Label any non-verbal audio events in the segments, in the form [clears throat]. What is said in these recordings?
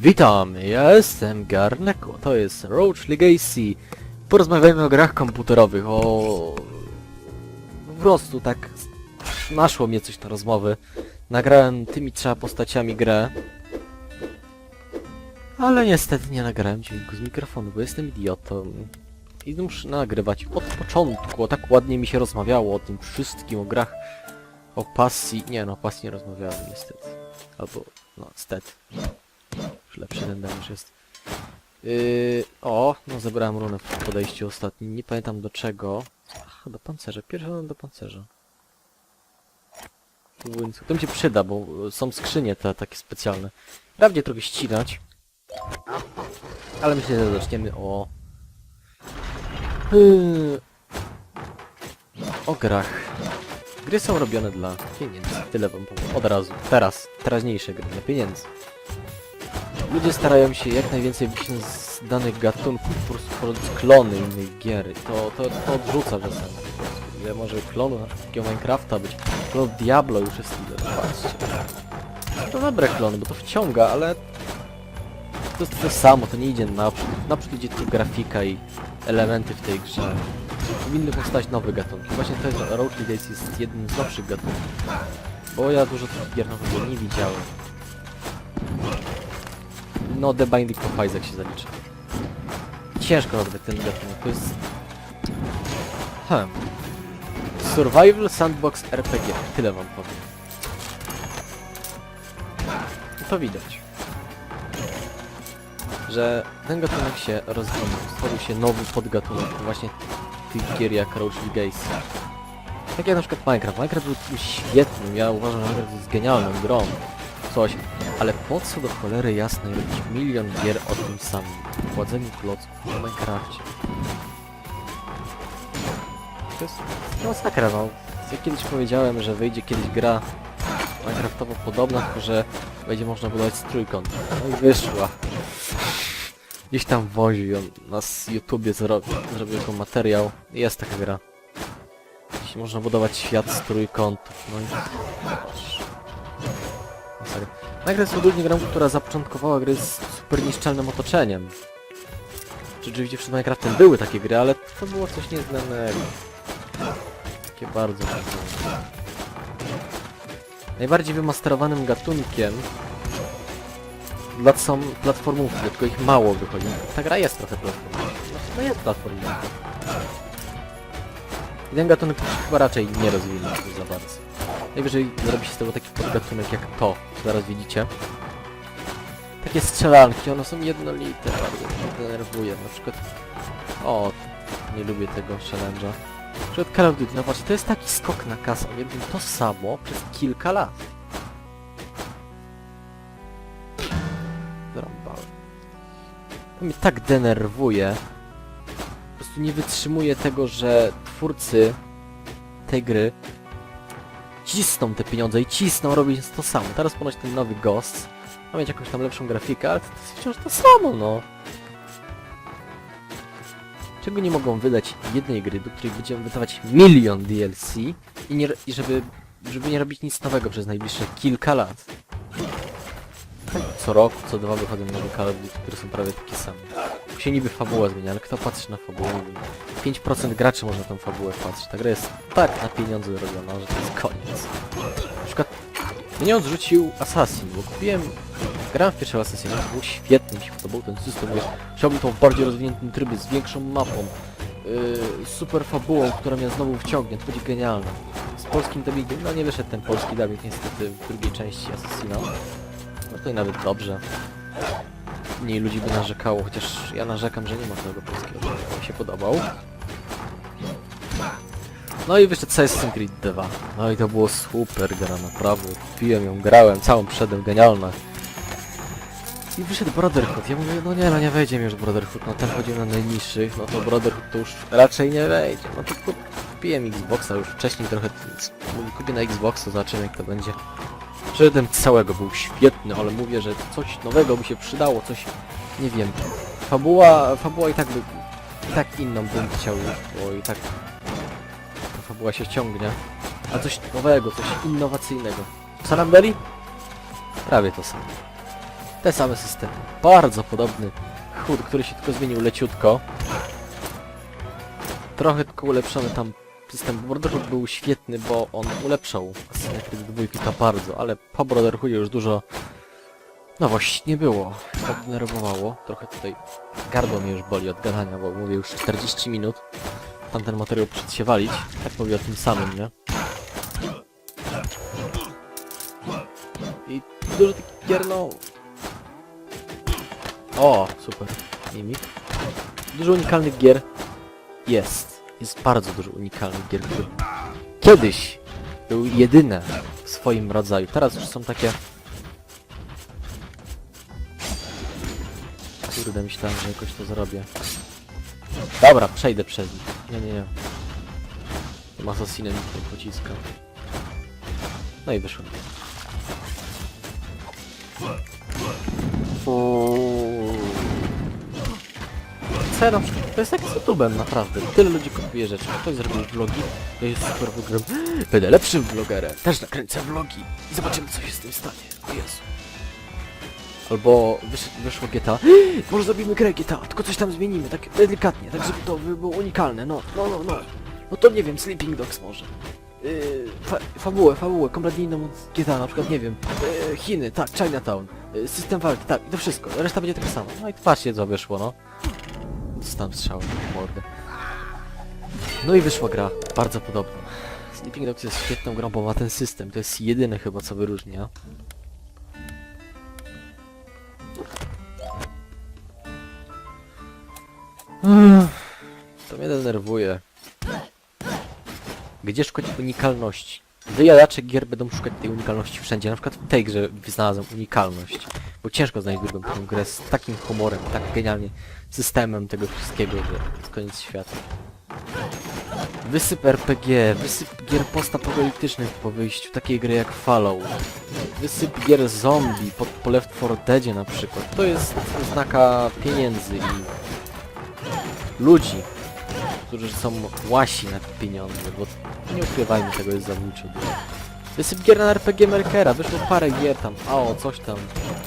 Witam, ja jestem Garneko, to jest Roach Legacy. Porozmawiajmy o grach komputerowych, o... Po prostu tak naszło mnie coś na rozmowy. Nagrałem tymi trzema postaciami grę. Ale niestety nie nagrałem dźwięku z mikrofonu, bo jestem idiotą. I muszę nagrywać od początku, tak ładnie mi się rozmawiało o tym wszystkim, o grach, o pasji. Nie no, o pasji nie rozmawiałem niestety. Albo, no, stety. Lepszy ten damage jest. Yy, o, no zebrałem runę w podejściu ostatnim. Nie pamiętam do czego. Ach, do pancerza. Pierwszy run do pancerza. To mi się przyda, bo są skrzynie te takie specjalne. Prawdzie trochę ścinać. Ale myślę, że zaczniemy o... Yy, o grach. Gry są robione dla pieniędzy. Tyle wam powiem. Od razu. Teraz. Teraźniejsze gry dla pieniędzy. Ludzie starają się jak najwięcej wyciąć z danych gatunków, po prostu tworząc klony innych gier. To, to, to odrzuca czasem. Ile może klonu takiego Minecrafta być? Klon Diablo już jest ile, patrzcie. To dobre klony, bo to wciąga, ale to jest to samo, to nie idzie naprzód. Naprzód idzie tylko grafika i elementy w tej grze. Powinny powstać nowe gatunki. Właśnie to jest Roach Legacy jest jednym z nowszych gatunków. Bo ja dużo tych gier naprawdę nie widziałem. No, The Binding of Isaac się zalicza. Ciężko nazwać ten gatunek, to jest... Hmm. Survival Sandbox RPG, tyle wam powiem. To widać. Że ten gatunek się rozwinął, stworzył się nowy podgatunek właśnie tych gier jak Roach Legacy. Tak jak na przykład Minecraft. Minecraft był świetnym, ja uważam, że Minecraft jest genialną grą. Coś, ale po co do cholery jasnej robić milion gier o tym samym? Kładzeniu klocków w Minecrafcie. To jest masakra, no. Ja kiedyś powiedziałem, że wyjdzie kiedyś gra Minecraftowo podobna, tylko że będzie można budować z trójkąt. No i wyszła. Gdzieś tam wozi on nas YouTubie zrobił, zrobił jako materiał. Jest taka gra. Gdzieś można budować świat z trójkątów. No i... Minecraft jest grą, która zapoczątkowała gry z super niszczalnym otoczeniem. Rzeczywiście przed Minecraftem były takie gry, ale to było coś nieznanego. Takie bardzo, bardzo... Najbardziej wymasterowanym gatunkiem dla są platformówki, tylko ich mało wychodzi. Ta gra jest trochę platformówką. No jest platformówką. Ten gatunek chyba raczej nie rozwinie się za bardzo. Najwyżej zrobi się z tego taki podgatunek jak to, zaraz widzicie. Takie strzelanki, one są jednolite, bardzo mnie denerwuje. Na przykład... O, nie lubię tego challenge'a. Na przykład Call of Duty, no patrz, to jest taki skok na kasę. Robią to samo przez kilka lat. Zarąbałem. To mnie tak denerwuje. Po prostu nie wytrzymuję tego, że twórcy tej gry cisną te pieniądze i cisną robić to samo. Teraz ponoć ten nowy Ghost ma mieć jakąś tam lepszą grafikę, ale to jest wciąż to samo, no. Czego nie mogą wydać jednej gry, do której będziemy wydawać milion DLC i, nie, i żeby, żeby nie robić nic nowego przez najbliższe kilka lat. Co rok, co dwa wychodzą nowe Call które są prawie takie same. Się niby fabuła zmienia, ale kto patrzy na fabułę? 5% graczy może tą fabułę patrzeć. Ta gra jest tak na pieniądze robiona, że to jest koniec. Na przykład mnie odrzucił Assassin, bo kupiłem... Grałem w pierwszego Assassina, to był świetny, mi się podobał ten system, wiesz, chciałbym to w bardziej rozwiniętym trybie, z większą mapą, yy, super fabułą, która mnie znowu wciągnie, to będzie genialne. Z polskim dubbingiem, no nie wyszedł ten polski dubbing niestety w drugiej części Assassina. No to i nawet dobrze. Mniej ludzi by narzekało, chociaż ja narzekam, że nie ma tego polskiego, mi się podobał. No i wyszedł Assassin's Creed 2. No i to było super gra, naprawdę. Kupiłem ją, grałem, całą przedem, genialna. I wyszedł Brotherhood. Ja mówię, no nie, no nie wejdzie mi już Brotherhood. No ten chodził na najniższych, no to Brotherhood to już raczej nie wejdzie. No to kup- kupiłem Xboxa już wcześniej trochę. Kupię na Xboxa, zobaczymy jak to będzie. Przyszedłem całego, był świetny, ale mówię, że coś nowego by się przydało, coś, nie wiem. Fabuła, fabuła i tak by, i tak inną bym chciał, bo i tak ta fabuła się ciągnie. A coś nowego, coś innowacyjnego. Salambeli? Prawie to samo. Te same systemy. Bardzo podobny chód, który się tylko zmienił leciutko. Trochę tylko ulepszony tam system. Brotherhood był świetny, bo on ulepszał Assassin's 2 to bardzo, ale po Brotherhoodzie już dużo nowości nie było. To denerwowało. Trochę tutaj gardło mnie już boli od gadania, bo mówię już 40 minut. Tamten materiał się walić. Tak mówię o tym samym, nie? I dużo takich gier, no... O, super. Mimik. Dużo unikalnych gier jest. Jest bardzo dużo unikalnych gier, które kiedyś były jedyne w swoim rodzaju. Teraz już są takie... Kurde, myślałem, że jakoś to zrobię. Dobra, przejdę przez nich. Nie, nie, nie. Tym asasinem nikt nie pociska. No i wyszło. Uuu. Co ja? To jest jak z YouTube'em, naprawdę. Tyle ludzi kopuje rzeczy. Ktoś zrobił vlogi, to jest super vlogerem. [gasps] Będę lepszym vlogerem. Też nakręcę vlogi. I zobaczymy, co się z tym stanie. O Jezu. Albo wysz, wyszło GTA. [gasps] Może zrobimy grę GTA, tylko coś tam zmienimy, tak delikatnie, tak żeby to by było unikalne. No, no, no, no. No to nie wiem, Sleeping Dogs może. Yy, fa fabułę, fabułę, kompletnie inną od GTA, na przykład, nie wiem, yy, Chiny, tak, Chinatown, yy, system walki, tak, i to wszystko, reszta będzie taka sama. No i patrzcie, co wyszło, no. Dostałem strzałę w mordę. No i wyszła gra, bardzo podobna. Sleeping Dogs jest świetną grą, bo ma ten system, to jest jedyne chyba, co wyróżnia. To mnie denerwuje. Gdzie szukać unikalności? Wyjadacze gier będą szukać tej unikalności wszędzie. Na przykład w tej grze znalazłem unikalność. Bo ciężko znaleźć drugą grę z takim humorem, tak genialnie systemem tego wszystkiego, że koniec świata. Wysyp RPG, wysyp gier postapokaliptycznych po wyjściu, takiej gry jak Fallout. Wysyp gier zombie pod, po Left 4 Deadzie na przykład. To jest znaka pieniędzy i ludzi, którzy są łasi na pieniądze, bo nie ukrywajmy tego, jest zabójcze dużo. Wysyp gier na RPG Merkera, wyszło parę gier tam, a o, coś tam,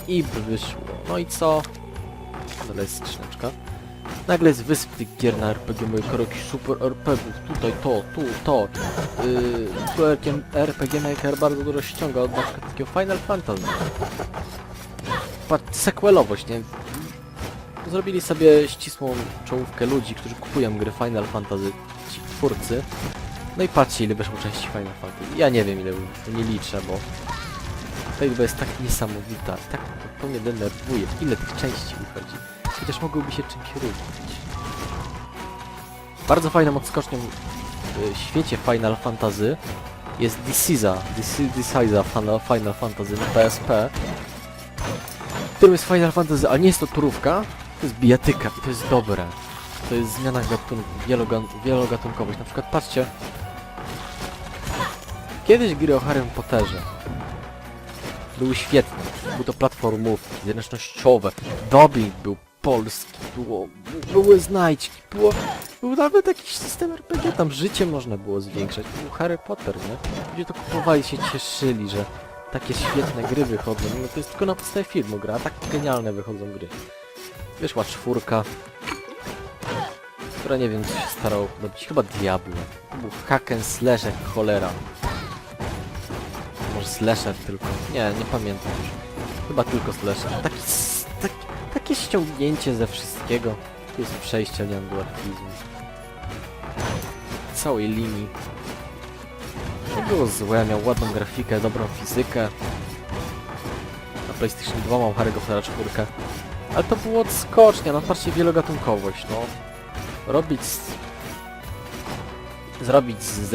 i wyszło. No i co? To jest skrzyneczka. Nagle jest wysyp tych gier na RPG Maker, jakiś super RPG, tutaj to, tu, to. Yy, RPG Maker bardzo dużo ściąga od na przykład takiego Final Fantasy. Sequelowość, nie? Zrobili sobie ścisłą czołówkę ludzi, którzy kupują gry Final Fantasy, ci twórcy. No i patrzcie ile wyszło części Final Fantasy. Ja nie wiem ile, to nie liczę, bo ta liczba jest tak niesamowita, tak to, mnie denerwuje, ile tych części wychodzi. Chociaż mogłoby się czymś różnić. Bardzo fajną odskocznią w świecie Final Fantasy jest Decisa, Decisa Final Fantasy na PSP, którym jest Final Fantasy, ale nie jest to turówka, to jest bijatyka to jest dobre. To jest zmiana wielogan- wielogatunkowość. Na przykład patrzcie. Kiedyś gry o Harrym Potterze były świetne. Był to platformówki, zręcznościowe, dubbing był polski, było, były znajdźki, było, był nawet jakiś system RPG, tam życie można było zwiększać. Był Harry Potter, nie? Ludzie to kupowali, się cieszyli, że takie świetne gry wychodzą. No to jest tylko na podstawie filmu gra, a tak genialne wychodzą gry. Wyszła czwórka, która nie wiem co się starał robić, chyba Diablo. To był hack and slash jak cholera. Może slasher tylko, nie, nie pamiętam już. Chyba tylko slasher. Taki, tak, takie ściągnięcie ze wszystkiego. Tu jest przejście neanduartizmu. Całej linii. Nie było złe, miał ładną grafikę, dobrą fizykę. Na PlayStation 2 mam Harry'ego Pottera 4. Ale to było odskocznia, no patrzcie, wielogatunkowość, no. Robić... Z... Zrobić z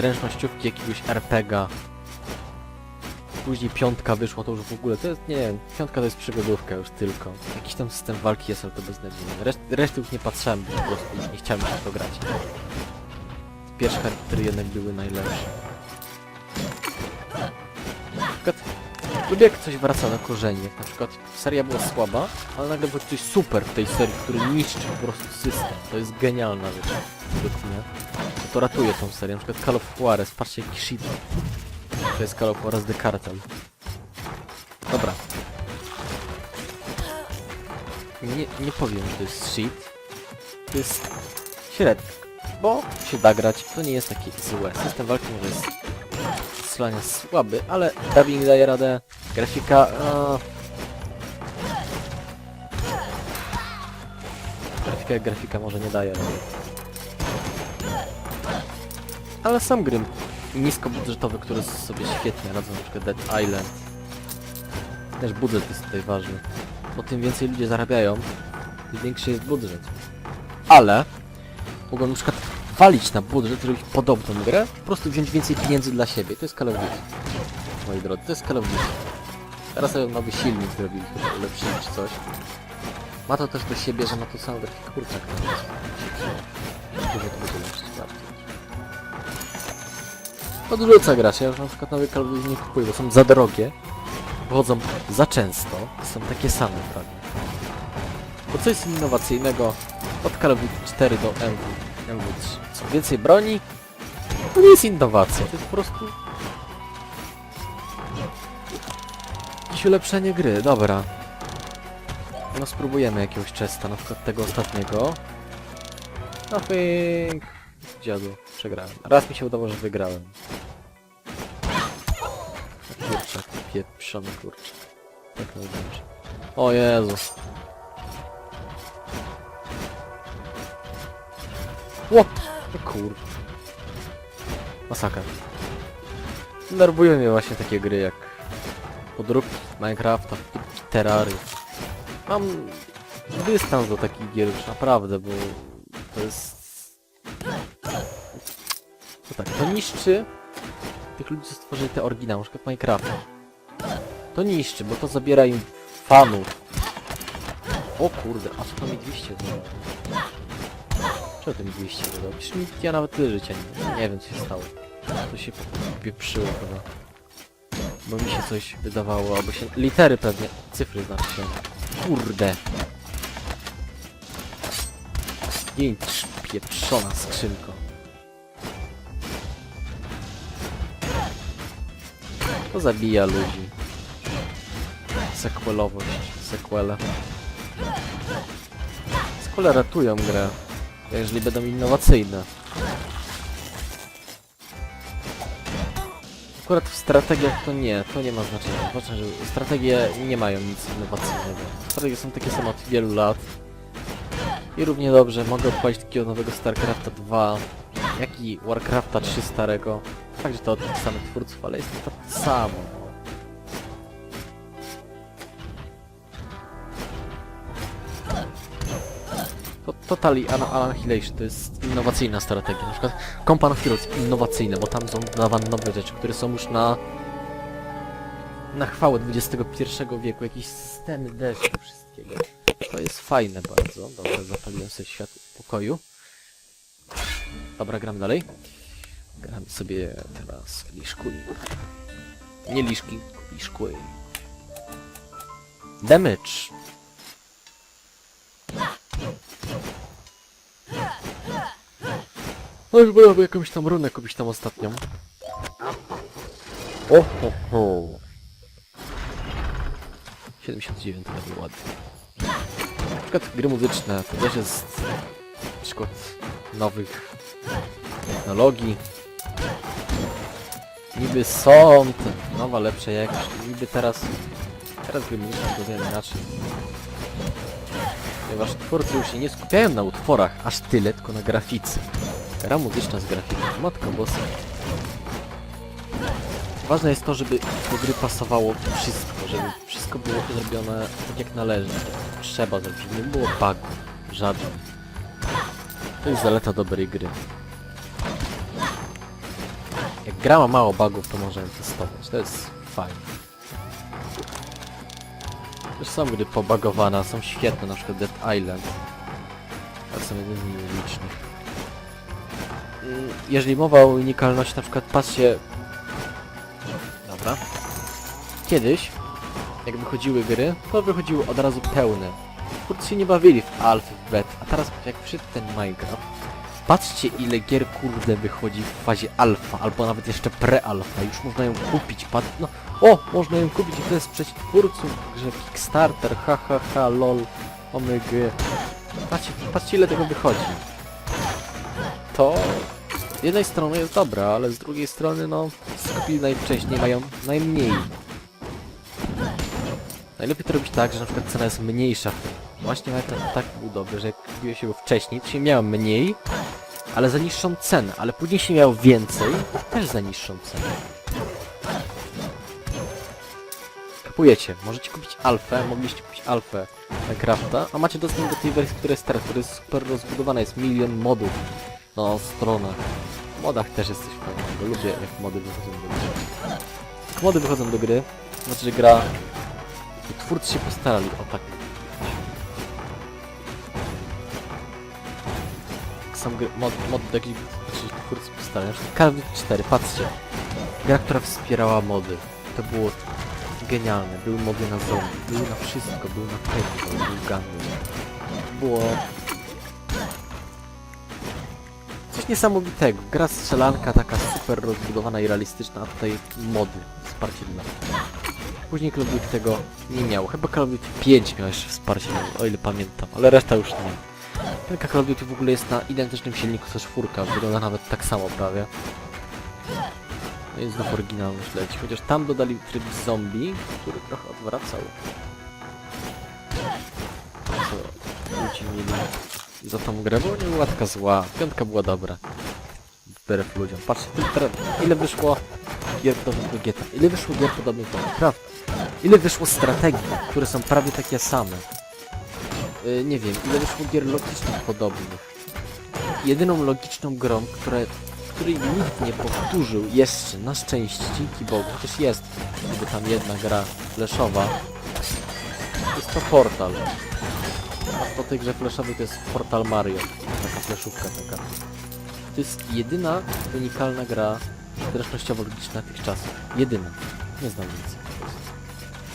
jakiegoś RPGa. Później piątka wyszła, to już w ogóle, to jest, nie wiem, piątka to jest przygodówka już tylko. Jakiś tam system walki jest, ale to beznadziejny. Reszt, reszty już nie patrzyłem, po prostu nie chciałem się to grać. Pierwsze Harry Pottery jednak były najlepsze. Na przykład lubię jak coś wraca na korzenie. Na przykład seria była słaba, ale nagle było coś super w tej serii, który niszczy po prostu system. To jest genialna rzecz według mnie. To ratuje tą serię. Na przykład Call of Juarez, patrzcie jaki shit. To jest Call of Juarez The Cartel. Dobra. nie, nie powiem, że to jest shit. To jest średnio. Bo się da grać, to nie jest takie złe. System walki może jest strzelania słaby, ale dubbing daje radę. Grafika... A... Grafika jak grafika może nie daje rady. Ale sam gry niskobudżetowe, które sobie świetnie radzą, na przykład Dead Island. Też budżet jest tutaj ważny. Bo tym więcej ludzie zarabiają, tym większy jest budżet. Ale mogą na przykład walić na budżet, zrobić podobną grę, po prostu wziąć więcej pieniędzy dla siebie. To jest Call of Duty. Moi drodzy, to jest Call of Duty. Teraz sobie nowy silnik zrobili, lepszy czy coś. Ma to też do siebie, że ma tu samą grafikę kurczak. Dużo to będzie lepszy bardzo. Odrzuca gracz, ja już na przykład nowy Call nie kupuję, bo są za drogie. Wychodzą za często, są takie same prawie. Bo co jest innowacyjnego od Call of Duty 4 do MW, MW3? Co więcej broni? To nie jest innowacja, to jest po prostu... Ulepszenie gry, dobra. No spróbujemy jakiegoś chesta, na przykład tego ostatniego. Nothing. Dziadu, przegrałem. Raz mi się udało, że wygrałem. Kurczak, pieprzony kurczak. Tak. O Jezu. Ło! Kur... Masakra. Nerwują mnie właśnie takie gry jak podróbki Minecrafta, Terrarium. Mam dystans do takich gier już naprawdę, bo to jest... To tak, to niszczy tych ludzi, co stworzyli te oryginały, na przykład Minecrafta. To niszczy, bo to zabiera im fanów. O kurde, a co to mi 200 dało? Czego to mi 200 dało? Przecież mi ja nawet tyle życia nie, nie wiem co się stało. To się pieprzyło chyba. Bo mi się coś wydawało, albo się... Litery pewnie, cyfry znaczy się. Kurde. Jej pieprzona skrzynko. To zabija ludzi. Sekwelowość, sequele. Sequele ratują grę, jeżeli będą innowacyjne. Akurat w strategiach to nie, to nie ma znaczenia. Ważne, że strategie nie mają nic innowacyjnego. Strategie są takie same od wielu lat. I równie dobrze mogę odpalić takiego nowego StarCrafta 2, jak i Warcrafta 3 starego. Także to od tych samych twórców, ale jest to to samo. Totally An Annihilation to jest innowacyjna strategia. Na przykład Company of Heroes innowacyjne, bo tam są dodawane nowe rzeczy, które są już na na chwałę XXI wieku, jakieś systemy deszczu, wszystkiego. To jest fajne bardzo. Dobra, zapaliłem sobie światło w pokoju. Dobra, gram dalej. Gramy sobie teraz liszku. Nie liszki, liszkły. Damage. No już było jakąś tam runę kupić tam ostatnią. O ho ho. 79 level ładnie. Na przykład gry muzyczne to też jest przykład nowych technologii. Niby są te nowa, lepsza jakość. Niby teraz teraz gry muzyczne wyglądają inaczej. Ponieważ twórcy już się nie skupiają na utworach aż tyle, tylko na grafice. Gra muzyczna z grafiką. Matka boska. Ważne jest to, żeby do gry pasowało wszystko, żeby wszystko było zrobione tak jak należy. tak Trzeba zrobić, żeby nie było bugów. Żadnych. To jest zaleta dobrej gry. Jak gra ma mało bugów, to możemy testować. To jest fajne. Też są gry pobagowane, są świetne, na przykład Dead Island. Ale są nielicznych. Mm, Jeżeli mowa o unikalności, na przykład patrzcie... Dobra. Kiedyś, jak wychodziły gry, to wychodziły od razu pełne. Twórcy się nie bawili w alfy, w bet, a teraz jak wszedł ten Minecraft, patrzcie ile gier kurde wychodzi w fazie alfa, albo nawet jeszcze pre-alfa, już można ją kupić, pat... no, o, można ją kupić i wesprzeć twórców, że Kickstarter, ha ha ha, lol. Omygy. Patrzcie, patrzcie ile tego wychodzi. To z jednej strony jest dobra, ale z drugiej strony no skupili najwcześniej mają najmniej. Najlepiej to robić tak, że na przykład cena jest mniejsza. Właśnie Minecraft tak był dobry, że jak kupiło się wcześniej, to się miało mniej, ale za niższą cenę, ale później się miało więcej, też za niższą cenę. Kupujecie, możecie kupić alfę, mogliście kupić alfę Minecrafta, a macie dostęp do tej wersji, która jest teraz, która jest super rozbudowana, jest milion modów na stronach. W modach też jest coś fajnego, lubię jak mody wychodzą do gry. Jak mody wychodzą do gry, to znaczy, że gra... Twórcy się postarali, o tak. Sam gry, mod, mod do jakiejś znaczy, twórcy postarali, na przykład Call of Duty 4, patrzcie. Gra, która wspierała mody. To było genialne. Były mody na zombie, były na wszystko, był na techno, był gunny. Było... Coś niesamowitego. Gra strzelanka taka super rozbudowana i realistyczna, a tutaj mody. Wsparcie dla Później Call tego nie miało. Chyba Call of Duty 5 miał jeszcze wsparcie, o ile pamiętam, ale reszta już nie. Tylko Call w ogóle jest na identycznym silniku co czwórka, wygląda nawet tak samo prawie. No jest znów oryginalny śledź, chociaż tam dodali tryb zombie, który trochę odwracał. Co ludzie mieli za tą grę, bo nie była taka zła. Piątka była dobra. Wbrew ludziom. Patrzcie, tyle, ile wyszło gier podobnych do GTA. Ile wyszło gier podobnych do Minecraft. Ile wyszło strategii, które są prawie takie same. Yy, nie wiem, ile wyszło gier logicznych podobnych. Jedyną logiczną grą, która, której nikt nie powtórzył jeszcze, na szczęście, dzięki Bogu, chociaż jest niby tam jedna gra fleszowa, jest to Portal. A po tej grze fleszowej to jest Portal Mario, taka fleszówka taka. To jest jedyna unikalna gra zręcznościowo logiczna tych czasów. Jedyna. Nie znam więcej.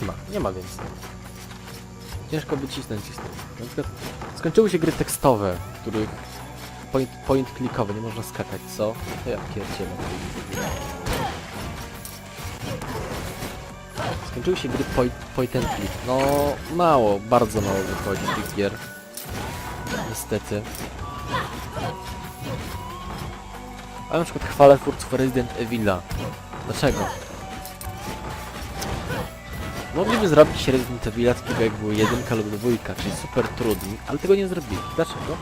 Nie ma, nie ma więcej. Ciężko wycisnąć z tego. Na przykład skończyły się gry tekstowe, w których point, point klikowy, nie można skakać, co? To ja pierdzielę. Skończyły się gry point, and click. No, mało, bardzo mało wychodzi tych gier. Niestety. Ale na przykład chwalę twórców Resident Evila. Dlaczego? Mogliby zrobić Resident Evila takiego jak było jedynka lub dwójka, czyli super trudni, ale tego nie zrobili. Dlaczego?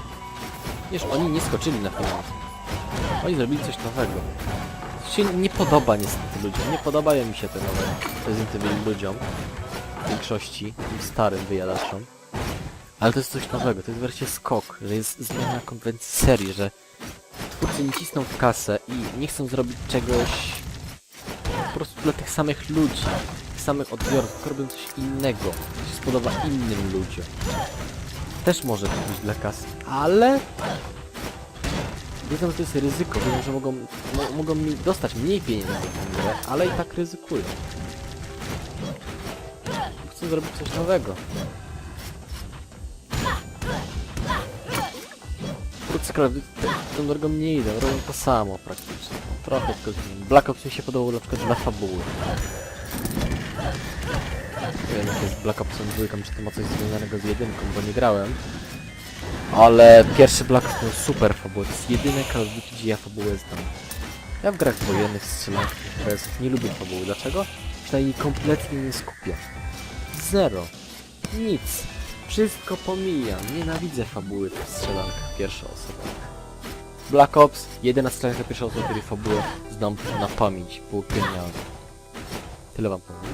Wiesz, oni nie skoczyli na pieniądze. Oni zrobili coś nowego. Się nie podoba niestety ludziom. Nie podobają mi się te nowe Evil ludziom. W większości, tym starym wyjadaczom. Ale to jest coś nowego, to jest wreszcie skok, że jest zmiana konwencji serii, że twórcy nie cisną w kasę i nie chcą zrobić czegoś po prostu dla tych samych ludzi, tych samych odbiorców, tylko robią coś innego, co się spodoba innym ludziom. Też może to być dla kasy, ale wiedzą, że to jest ryzyko, wiedzą, że mogą, mo mogą mi dostać mniej pieniędzy ale i tak ryzykują. Chcą zrobić coś nowego. Duty tą drogą nie idą, robią to samo praktycznie. Trochę tylko. Black Ops mi się podobał na przykład dla fabuły. Nie wiem jak jest Black Opsem 2, czy to ma coś związanego z jedynką, bo nie grałem. Ale pierwszy Black Ops miał super fabułę, to jest jedyne Call of Duty, gdzie ja fabułę znam. Ja w grach wojennych strzelanych FPS nie lubię fabuły. Dlaczego? Się na niej kompletnie nie skupiam. Zero. Nic. Wszystko pomijam. Nienawidzę fabuły w strzelankach pierwszoosobowych. Black Ops, jedyna strzelanka pierwsza osoba, której fabułę znam na pamięć. Było genialne. Tyle wam powiem.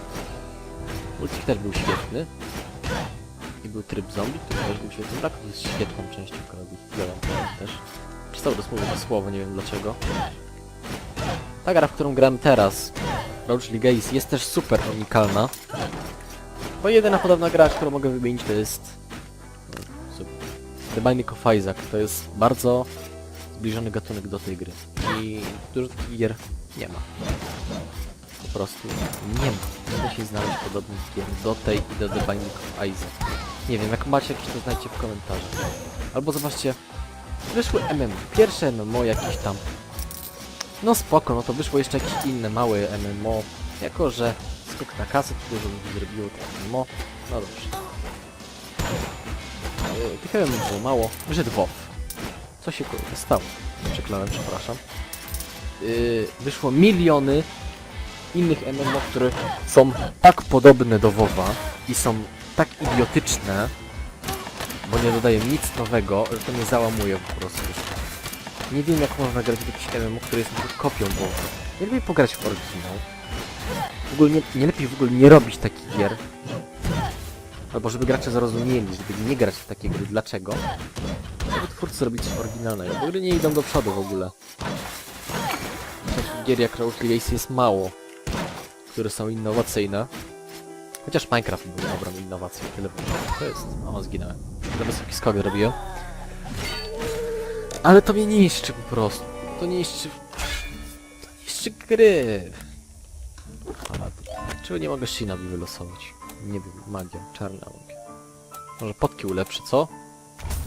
Multik też był świetny. I był tryb zombie, który też był świetny. Black Ops jest świetną częścią Call of też. Przestał dosłownie to słowo, nie wiem dlaczego. Ta gra, w którą gram teraz, Roach Legacy, jest też super unikalna. Bo jedyna podobna gra, którą mogę wymienić, to jest The Binding of Isaac. To jest bardzo zbliżony gatunek do tej gry. I dużo gier nie ma. Prostu nie ma. Nie da się znaleźć podobnych gier do tej i do The Binding of Isaac. Nie wiem, jak macie jakieś to znajcie w komentarzach. Albo zobaczcie, wyszły MMO, pierwsze MMO jakieś tam. No spoko, no to wyszło jeszcze jakieś inne małe MMO. Jako, że skok na kasę, dużo ludzi zrobiło to MMO. No dobrze. Yy, tych elementów było mało. Wyszedł WoW. Co się stało? Przeklałem, przepraszam. Yy, wyszło miliony innych MMO, które są tak podobne do WoWa i są tak idiotyczne, bo nie dodają nic nowego, że to mnie załamuje po prostu. Nie wiem jak można grać w jakiś MMO, który jest kopią WoWa. Nie lepiej pograć w oryginał. W ogóle nie, nie lepiej w ogóle nie robić takich gier. Albo żeby gracze zrozumieli, żeby nie grać w takie gry. Dlaczego? Żeby twórcy robić coś oryginalnego. Gry nie idą do przodu w ogóle. Takich gier jak Race jest mało, które są innowacyjne. Chociaż Minecraft był dobrą innowacją, tyle to jest. O, zginąłem. Za wysoki skok robiłem. Ale to mnie niszczy po prostu. To niszczy... To niszczy gry. A, Czego nie mogę Shinobi wylosować? Nie wiem, magia, czarna magia. Może potki ulepszy, co?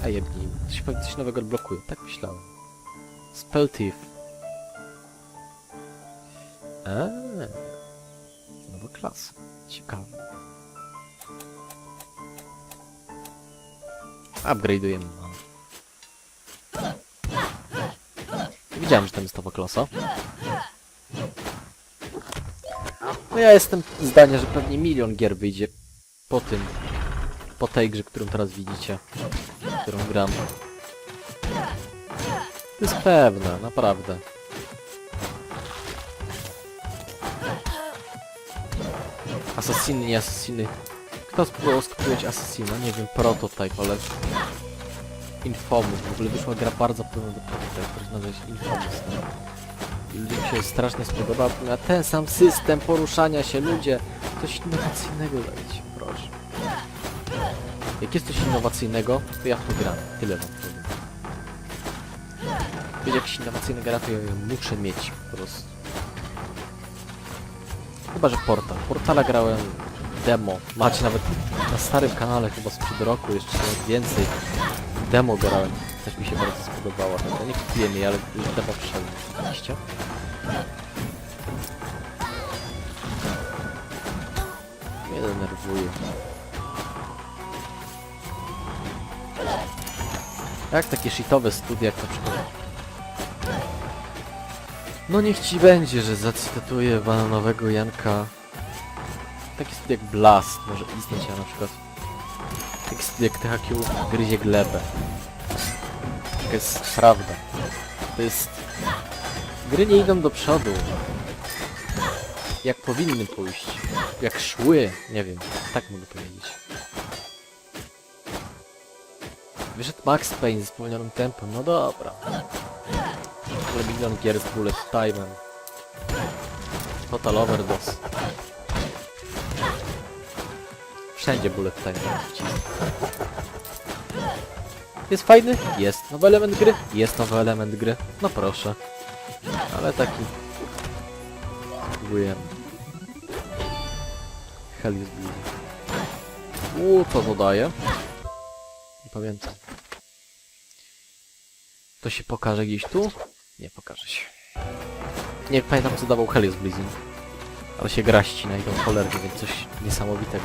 A jebnij. Pewnie coś nowego odblokuje. Tak myślałem. Spell Thief. Eee. Klasa. Ciekawe. Upgrade'ujemy. Nie Wiedziałem, że tam jest nowa klasa. No ja jestem zdania, że pewnie milion gier wyjdzie po tym, po tej grze, którą teraz widzicie, którą gram. To jest pewne, naprawdę. Asasiny, nie asasiny. Kto spróbował skopiować Assassina? Nie wiem, Prototype, ale... Infamous. W ogóle wyszła gra bardzo podobna do Prototype, która się nazywa Infamous. No. I ludziom się strasznie spodoba, a ten sam system poruszania się, ludzie, coś innowacyjnego dajcie, proszę. Jak jest coś innowacyjnego, to ja w to gram, tyle wam powiem. Będzie jakiś innowacyjny gra, to ja ją muszę mieć po prostu. Chyba, że Portal. Portala grałem demo. Macie nawet na starym kanale chyba sprzed roku, jeszcze nawet więcej. Demo grałem. Coś mi się bardzo spodobało. Ja nie kupiłem jej, ale już demo przyszedłem. Oczywiście. Mnie denerwuje. Jak takie shitowe studia, jak na przykład... No niech ci będzie, że zacytuję bananowego Janka. Taki studia jak Blast może istnieć, a na przykład... Taki studia jak THQ gryzie glebę. To jest prawda. To jest... Gry nie idą do przodu. Jak powinny pójść. Jak szły. Nie wiem. Tak mogę powiedzieć. Wyszedł Max Payne z zwolnionym tempem. No dobra. Ale milion gier z bullet time'em. Total overdose. Wszędzie bullet time. Jest fajny? Jest. Nowy element gry? Jest nowy element gry. No proszę. Ale taki... Spróbujemy. Hell jest blue. Uuu, to daje? Nie pamiętam. To się pokaże gdzieś tu? Nie pokaże się. Nie pamiętam co dawał Helios Blazing. Ale się gra ścina i to cholernie, więc coś niesamowitego.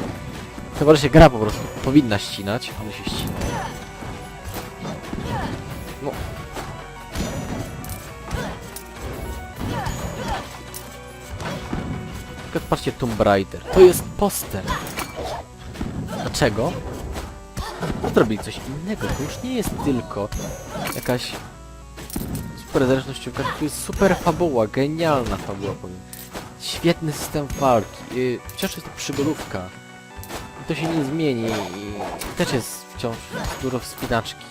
Chyba, że się gra po prostu powinna ścinać, ale się ścina. No. Tylko patrzcie Tomb Raider. To jest poster. Dlaczego? No zrobili coś innego. To już nie jest tylko jakaś super zręcznościówka, to jest super fabuła, genialna fabuła powiem. Świetny system walki. Wciąż jest przygodówka. I to się nie zmieni i też jest wciąż dużo wspinaczki.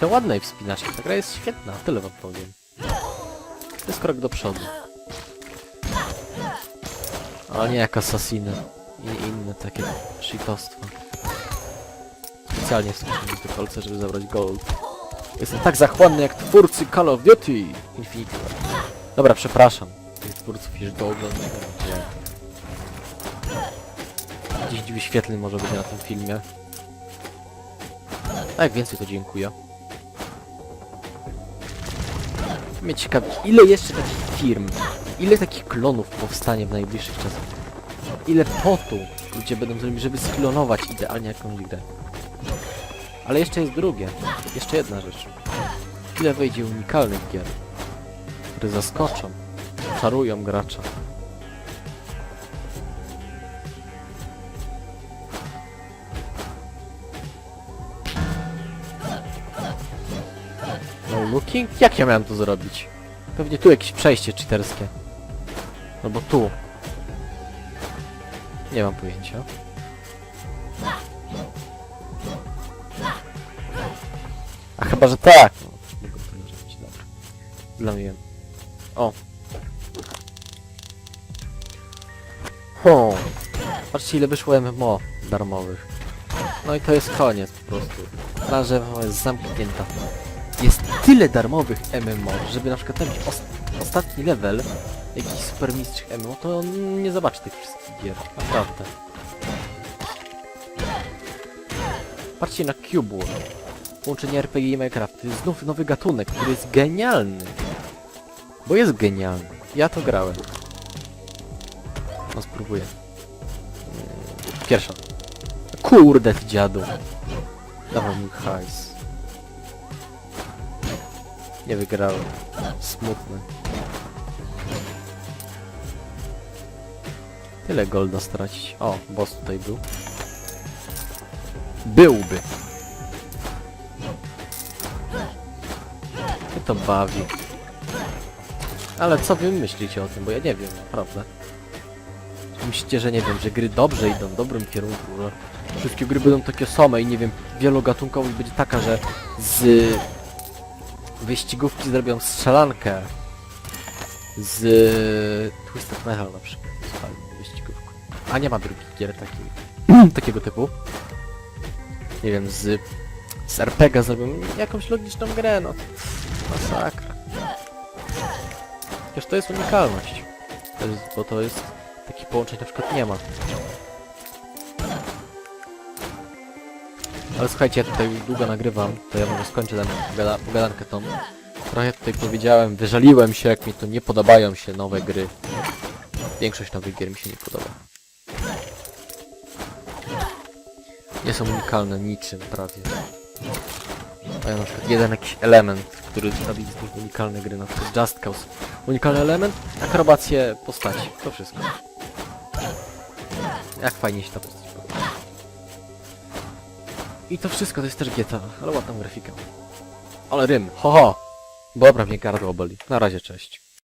To ładnej wspinaczki, ta gra jest świetna, tyle wam powiem. To jest krok do przodu. Ale nie jak Assassiny i inne takie shitostwa. Specjalnie wskoczyłem te kolce, żeby zabrać gold. Jestem tak zachłanny jak twórcy Call of Duty Infinity. Dobra, przepraszam. Tych twórców, jeżeli to oglądają. Gdzieś dziwi świetlny może być na tym filmie. A jak więcej to dziękuję. Mnie ciekawi, ile jeszcze takich firm, ile takich klonów powstanie w najbliższych czasach. ile potu ludzie będą zrobić, żeby sklonować idealnie jakąś grę. Ale jeszcze jest drugie. Jeszcze jedna rzecz. Ile wejdzie unikalnych gier, które zaskoczą, czarują gracza. No looking? Jak ja miałem to zrobić? Pewnie tu jakieś przejście cheaterskie. Albo tu. Nie mam pojęcia. Chyba, że tak. No, mogę to dobra. Zlamiłem. O. Ho. Patrzcie ile wyszło MMO darmowych. No i to jest koniec po prostu. Branża MMO jest zamknięta. Jest tyle darmowych MMO, żeby na przykład robić os ostatni level jakiś super mistrz MMO, to on nie zobaczy tych wszystkich gier. Naprawdę. Patrzcie na Cube War. Połączenie RPG i Minecraft. To jest znów nowy gatunek, który jest genialny. Bo jest genialny. Ja to grałem. No spróbuję. Mm, Pierwsza. Kurde ty dziadu. Dawaj mi hajs. Nie wygrałem. Smutne. Tyle golda stracić. O, boss tutaj był. Byłby. To bawi. Ale co wy myślicie o tym, bo ja nie wiem, naprawdę. Myślicie, że nie wiem, że gry dobrze idą w dobrym kierunku, że wszystkie gry będą takie same i nie wiem, wielogatunkowość będzie taka, że z wyścigówki zrobią strzelankę z Twisted Metal na przykład. Wyścigówką. A nie ma drugich gier [clears throat] takiego typu. Nie wiem, z, z RPG zrobią jakąś logiczną grę, no. Masakra. Przecież to jest unikalność. To jest, bo to jest... Takich połączeń na przykład nie ma. Ale słuchajcie, ja tutaj długo nagrywam, to ja może skończę tę pogada pogadankę tą. Trochę tutaj powiedziałem, wyżaliłem się, jak mi to nie podobają się nowe gry. Większość nowych gier mi się nie podoba. Nie są unikalne niczym prawie. Mają na przykład jeden jakiś element, który robi z nich unikalne gry, na przykład Just Cause. Unikalny element, akrobacje postaci, to wszystko. Jak fajnie się ta postać podoba. I to wszystko to jest też GTA, ale ładną grafikę. Ale rym, ho ho! Dobra, mnie gardło boli. Na razie, cześć.